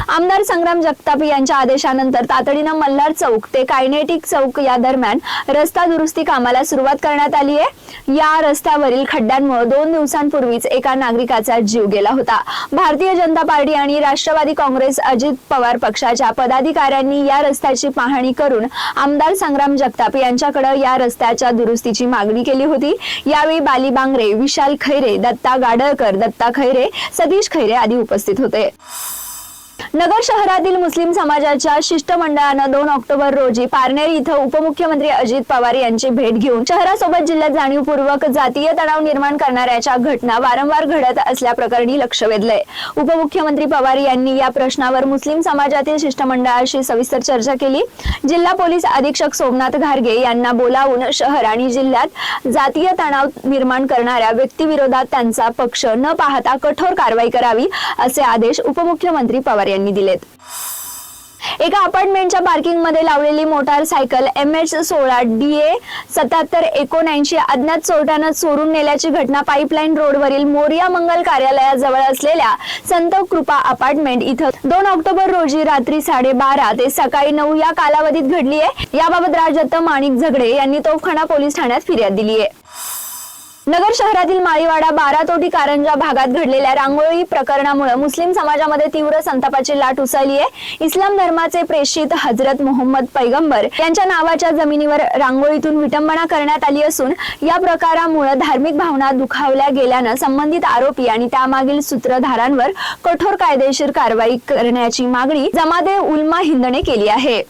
आमदार संग्राम जगताप यांच्या आदेशानंतर तातडीनं मल्हार चौक ते कायनेटिक चौक या दरम्यान रस्ता दुरुस्ती कामाला सुरुवात करण्यात आली आहे. या रस्त्यावरील खड्ड्यांमुळे दोन दिवसांपूर्वीच एका नागरिकाचा जीव गेला होता. भारतीय जनता पार्टी आणि राष्ट्रवादी काँग्रेस अजित पवार पक्षाच्या पदाधिकाऱ्यांनी या रस्त्याची पाहणी करून आमदार संग्राम जगताप यांच्याकडे या रस्त्याच्या दुरुस्तीची मागणी केली होती. यावेळी बाली बांगरे विशाल खैरे दत्ता गाडळकर दत्ता खैरे सतीश खैरे आदी उपस्थित होते. नगर शहरातील मुस्लिम समाजाच्या शिष्टमंडळानं दोन ऑक्टोबर रोजी पारनेर इथं उपमुख्यमंत्री अजित पवार यांची भेट घेऊन शहरासोबत जिल्ह्यात जाणीवपूर्वक जातीय तणाव निर्माण करणाऱ्याच्या घटना वारंवार घडत असल्याप्रकरणी लक्ष वेधलंय. उपमुख्यमंत्री पवार यांनी या प्रश्नावर मुस्लिम समाजातील शिष्टमंडळाशी सविस्तर चर्चा केली. जिल्हा पोलीस अधीक्षक सोमनाथ घारगे यांना बोलावून शहर आणि जिल्ह्यात जातीय तणाव निर्माण करणाऱ्या व्यक्तीविरोधात त्यांचा पक्ष न पाहता कठोर कारवाई करावी असे आदेश उपमुख्यमंत्री पवार यांनी दिलेत. एका अपार्टमेंटच्या पार्किंगमध्ये लावलेली मोटारसायकल एम एच सोळा डी ए सत्याहत्तर एकोणऐंशी अज्ञात चोरट्यानं चोरून नेल्याची घटना पाईपलाईन रोडवरील मोरिया मंगल कार्यालयाजवळ असलेल्या संत कृपा अपार्टमेंट इथं दोन ऑक्टोबर रोजी रात्री साडेबारा ते सकाळी नऊ या कालावधीत घडली आहे याबाबत राजदत्त माणिक झगडे यांनी तोफखाना पोलीस ठाण्यात फिर्याद दिली आहे नगर शहरातील माळीवाडा बारातोटी कारंजा भागात घडलेल्या रांगोळी प्रकरणामुळे मुस्लिम समाजामध्ये तीव्र संतापाची लाट उसळली आहे इस्लाम धर्माचे प्रेषित हजरत मोहम्मद पैगंबर यांच्या नावाच्या जमिनीवर रांगोळीतून विटंबना करण्यात आली असून या प्रकारामुळे धार्मिक भावना दुखावल्या गेल्यानं संबंधित आरोपी आणि त्यामागील सूत्रधारांवर कठोर कायदेशीर कारवाई करण्याची मागणी जमादे उलमा हिंदने केली आहे.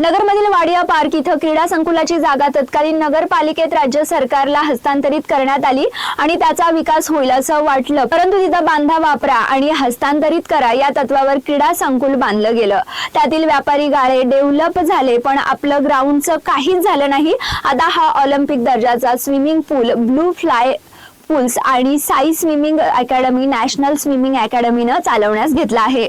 नगरमधील वाडिया पार्क इथं क्रीडा संकुलाची जागा तत्कालीन नगरपालिकेत राज्य सरकारला हस्तांतरित करण्यात आली आणि त्याचा विकास होईल असं वाटलं. परंतु तिथं बांधा वापरा आणि हस्तांतरित करा या तत्वावर क्रीडा संकुल बांधलं गेलं. त्यातील व्यापारी गाळे डेव्हलप झाले पण आपलं ग्राउंडचं काहीच झालं नाही. आता हा ऑलिम्पिक दर्जाचा swimming pool blue fly pools आणि Sai swimming academy national swimming अकॅडमीनं चालवण्यास घेतला आहे.